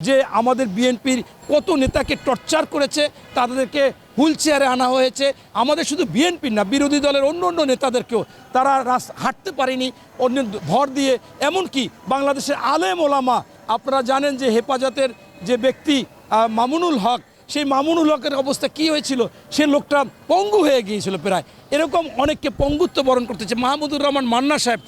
যে আমাদের বিএনপির কত নেতাকে টর্চার করেছে, তাদেরকে হুইল চেয়ারে আনা হয়েছে। আমাদের শুধু বিএনপির না, বিরোধী দলের অন্য অন্য নেতাদেরকেও তারা রাস হাঁটতে পারেনি অন্য ভর দিয়ে। এমনকি বাংলাদেশের আলেম ওলামা, আপনারা জানেন যে হেফাজতের যে ব্যক্তি মামুনুল হক, সেই মামুনুল হকের অবস্থা কি হয়েছিল? সে লোকটা পঙ্গু হয়ে গিয়েছিল প্রায়। এরকম অনেককে পঙ্গুত্ব বরণ করতেছে। মাহমুদুর রহমান মান্না সাহেব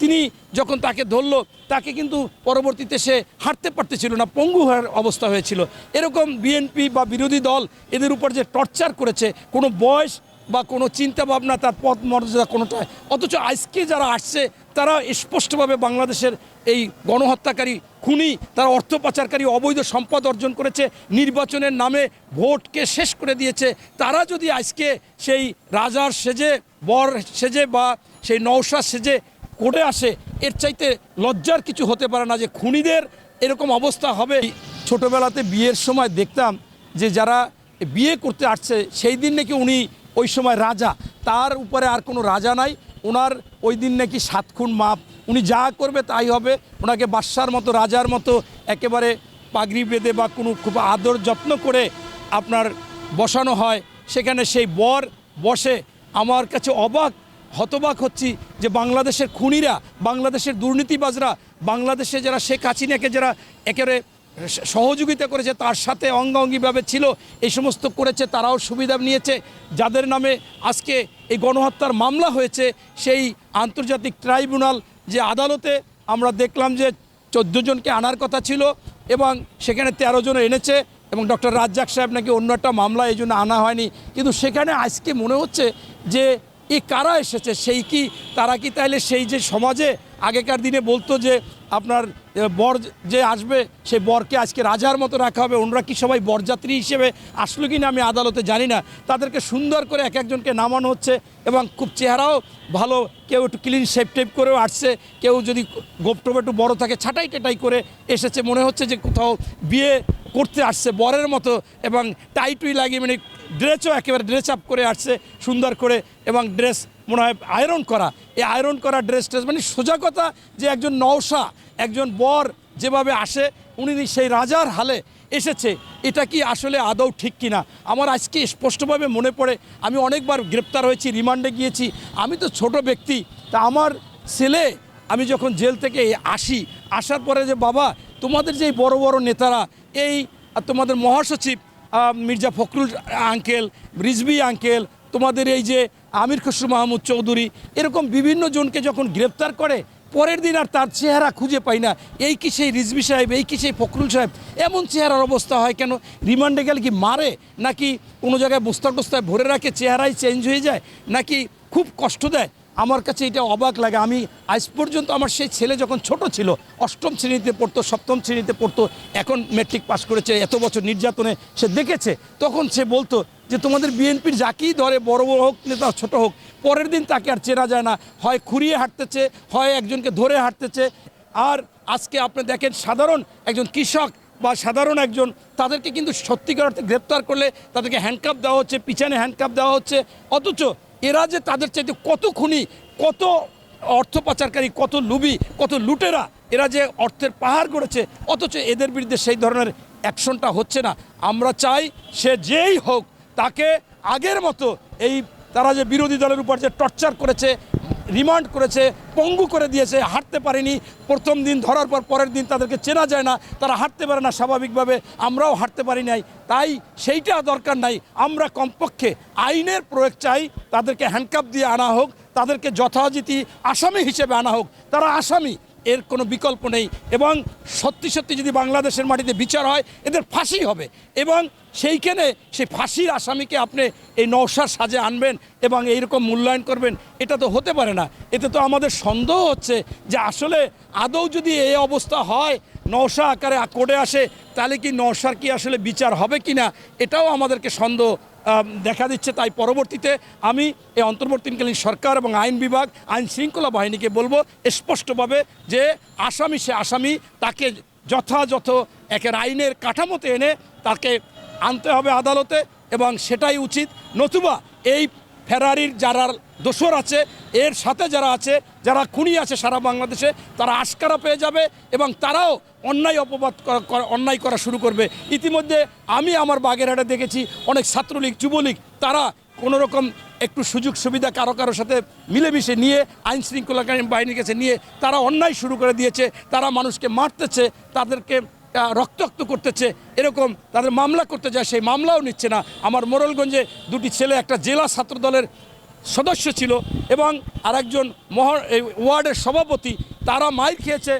তিনি যখন তাকে ধরল, তাকে কিন্তু পরবর্তীতে সে হাঁটতে পারতেছিল না, পঙ্গু হওয়ার অবস্থা হয়েছিল। এরকম বিএনপি বা বিরোধী দল এদের উপর যে টর্চার করেছে, কোনো বয়স বা কোনো চিন্তা ভাবনা তার পথ মর্যাদা কোনোটাই অথচ আজকে যারা আসছে, তারা স্পষ্টভাবে বাংলাদেশের এই গণহত্যাকারী খুনি, তারা অর্থ পাচারকারী, অবৈধ সম্পদ অর্জন করেছে, নির্বাচনের নামে ভোটকে শেষ করে দিয়েছে। তারা যদি আজকে সেই রাজার সেজে, বর সেজে বা সেই নৌসা সেজে কোর্টে আসে, এর চাইতে লজ্জার কিছু হতে পারে না যে খুনিদের এরকম অবস্থা হবে। ছোটবেলাতে বিয়ের সময় দেখতাম যে যারা বিয়ে করতে আসছে, সেই দিন নাকি উনি ওই সময় রাজা। তার উপরে আর কোনো রাজা নাই, ওনার ওই দিন নাকি সাত খুন মাপ। উনি যা করবে তাই হবে। ওনাকে বাদশার মতো, রাজার মতো একেবারে পাগড়ি বেঁধে বা কোনো খুব আদর যত্ন করে আপনার বসানো হয়। সেখানে সেই বর বসে আমার কাছে অবাক হতবাক হচ্ছি যে বাংলাদেশের খুনিরা, বাংলাদেশের দুর্নীতিবাজরা, বাংলাদেশে যারা শেখ হাসিনাকে যারা একেবারে সহযোগিতা করেছে, তার সাথে অঙ্গাঙ্গিভাবে ছিল, এই সমস্ত করেছে, তারাও সুবিধা নিয়েছে। যাদের নামে আজকে এই গণহত্যার মামলা হয়েছে, সেই আন্তর্জাতিক ট্রাইব্যুনাল যে আদালতে আমরা দেখলাম যে চোদ্দ জনকে আনার কথা ছিল এবং সেখানে তেরো জন এনেছে এবং ডক্টর রাজ্জাক সাহেব নাকি অন্য একটা মামলা এই জন্য আনা হয়নি। কিন্তু সেখানে আজকে মনে হচ্ছে যে এ কারা এসেছে? সেই কি? তারা কি তাইলে সেই যে সমাজে আগেকার দিনে বলতো যে আপনার বর যে আসবে সেই বরকে আজকে রাজার মতো রাখা হবে। ওনারা কি সবাই বরযাত্রী হিসেবে আসলো কি না আমি আদালতে জানি না। তাদেরকে সুন্দর করে এক একজনকে নামানো হচ্ছে এবং খুব চেহারাও ভালো। কেউ একটু ক্লিন শেপ টেপ করেও আসছে। কেউ যদি গোপটোপ একটু বড় থাকে, ছাটাই টাটাই করে এসেছে। মনে হচ্ছে যে কোথাও বিয়ে করতে আসছে বরের মতো এবং টাই টুই লাগিয়ে মানে ড্রেসও একেবারে ড্রেস আপ করে আসছে, সুন্দর করে, এবং ড্রেস মনে হয় আয়রন করা। এই আয়রন করা ড্রেস ট্রেস মানে সোজা কথা যে একজন নওশা, একজন বর যেভাবে আসে, উনি সেই রাজার হালে এসেছে। এটা কি আসলে আদৌ ঠিক কিনা? আমার আজকে স্পষ্টভাবে মনে পড়ে, আমি অনেকবার গ্রেপ্তার হয়েছি, রিমান্ডে গিয়েছি। আমি তো ছোট ব্যক্তি, তা আমার ছেলে, আমি যখন জেল থেকে আসি, আসার পরে যে, বাবা, তোমাদের যে বড় বড় নেতারা, এই তোমাদের মহাসচিব মির্জা ফখরুল আঙ্কেল রিজবি আঙ্কেল, তোমাদের এই যে আমির খসরু মাহমুদ চৌধুরী, এরকম বিভিন্ন জনকে যখন গ্রেপ্তার করে, পরের দিন আর তার চেহারা খুঁজে পাই না। এই কি সেই রিজবি সাহেব, এই কি সেই ফখরুল সাহেব? এমন চেহারার অবস্থা হয় কেন? রিমান্ডে গেলে কি মারে? নাকি কোনো জায়গায় বস্তা টস্তায় ভরে রাখে, চেহারাই চেঞ্জ হয়ে যায়? নাকি খুব কষ্ট দেয়? আমার কাছে এটা অবাক লাগে। আমি আজ পর্যন্ত আমার সেই ছেলে যখন ছোট ছিল, অষ্টম শ্রেণীতে পড়তো, সপ্তম শ্রেণীতে পড়তো, এখন মেট্রিক পাস করেছে, এত বছর নির্যাতনে সে দেখেছে, তখন সে বলতো যে, তোমাদের বিএনপির যাকেই ধরে, বড় বড় হোক, নেতা ছোট হোক, পরের দিন তাকে আর চেনা যায় না। হয় খুঁড়িয়ে হাঁটতেছে, হয় একজনকে ধরে হাঁটতেছে। আর আজকে আপনি দেখেন, সাধারণ একজন কৃষক বা সাধারণ একজন, তাদেরকে কিন্তু সত্যিকার অর্থে গ্রেপ্তার করলে তাদেরকে হ্যান্ডকাপ দেওয়া হচ্ছে, পিছনে হ্যান্ডকাপ দেওয়া হচ্ছে। অথচ এরা যে তাদের চাইতে কত খুনি, কত অর্থ পাচারকারী, কত লুবি, কত লুটেরা, এরা যে অর্থের পাহাড় গড়েছে, অথচ এদের বিরুদ্ধে সেই ধরনের অ্যাকশনটা হচ্ছে না। আমরা চাই সে যেই হোক, তাকে আগের মতো এই তারা যে বিরোধী দলের উপর যে টর্চার করেছে রিমান্ড করেছে, পঙ্গু করে দিয়েছে, হাঁটতে পারেনি। প্রথম দিন ধরার পর পরের দিন তাদেরকে চেনা যায় না, তারা হাঁটতে পারে না স্বাভাবিকভাবে, আমরাও হাঁটতে পারি নাই। তাই সেইটা দরকার নাই, আমরা কমপক্ষে আইনের প্রয়োগ চাই, তাদেরকে হ্যান্ডকাপ দিয়ে আনা হোক, তাদেরকে যথাযথি আসামি হিসেবে আনা হোক। তারা আসামি এর কোনো বিকল্প নেই এবং সত্যি সত্যি যদি বাংলাদেশের মাটিতে বিচার হয়, এদের ফাঁসি হবে। এবং সেইখানে সেই ফাঁসির আসামিকে আপনি এই নৌসার সাজে আনবেন এবং এইরকম মূল্যায়ন করবেন, এটা তো হতে পারে না। এতে তো আমাদের সন্দেহ হচ্ছে যে আসলে আদৌ যদি এই অবস্থা হয় নৌসা আকারে কোর্টে আসে, তাহলে কি নৌসার কি আসলে বিচার হবে কি না এটাও আমাদেরকে সন্দেহ দেখা দিচ্ছে। তাই পরবর্তীতে আমি এই অন্তর্বর্তীকালীন সরকার এবং আইন বিভাগ, আইন শৃঙ্খলা বাহিনীকে বলব স্পষ্টভাবে যে আসামি সে আসামি, তাকে যথাযথ একের আইনের কাঠামোতে এনে তাকে আনতে হবে আদালতে এবং সেটাই উচিত। নতুবা এই ফেরারির যারা দোসর আছে, এর সাথে যারা আছে, যারা খুনি আছে সারা বাংলাদেশে, তারা আশকারা পেয়ে যাবে এবং তারাও অন্যায় অপবাদ অন্যায় করা শুরু করবে। ইতিমধ্যে আমি আমার বাগেরহাটে দেখেছি অনেক ছাত্রলীগ, যুবলীগ, তারা কোনোরকম একটু সুযোগ সুবিধা কারও কারোর সাথে মিলেমিশে নিয়ে, আইন শৃঙ্খলাকারী বাহিনীর কাছে নিয়ে, তারা অন্যায় শুরু করে দিয়েছে, তারা মানুষকে মারতেছে, তাদেরকে রক্তাক্ত করতেছে, এরকম তাদের মামলা করতে যায়, সেই মামলাও নিচ্ছে না। আমার মোরলগঞ্জে দুটি ছেলে, একটা জেলা ছাত্রদলের সদস্য ছিল এবং আরেকজন এই ওয়ার্ডের সভাপতি, তারা মাইর খেয়েছে।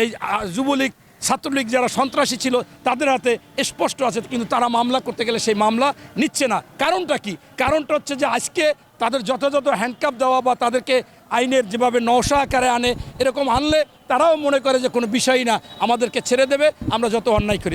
এই যুবলীগ, ছাত্রলীগ যারা সন্ত্রাসী ছিল, তাদের হাতে স্পষ্ট আছে, কিন্তু তারা মামলা করতে গেলে সেই মামলা নিচ্ছে না। কারণটা কি? কারণটা হচ্ছে যে আজকে তাদের যথাযথ হ্যান্ডকাপ দেওয়া বা তাদেরকে আইনের যেভাবে নশা আকারে আনে, এরকম আনলে তারাও মনে করে যে কোনো বিষয়ই না। আমাদেরকে ছেড়ে দেবে, আমরা যত অন্যায় করি।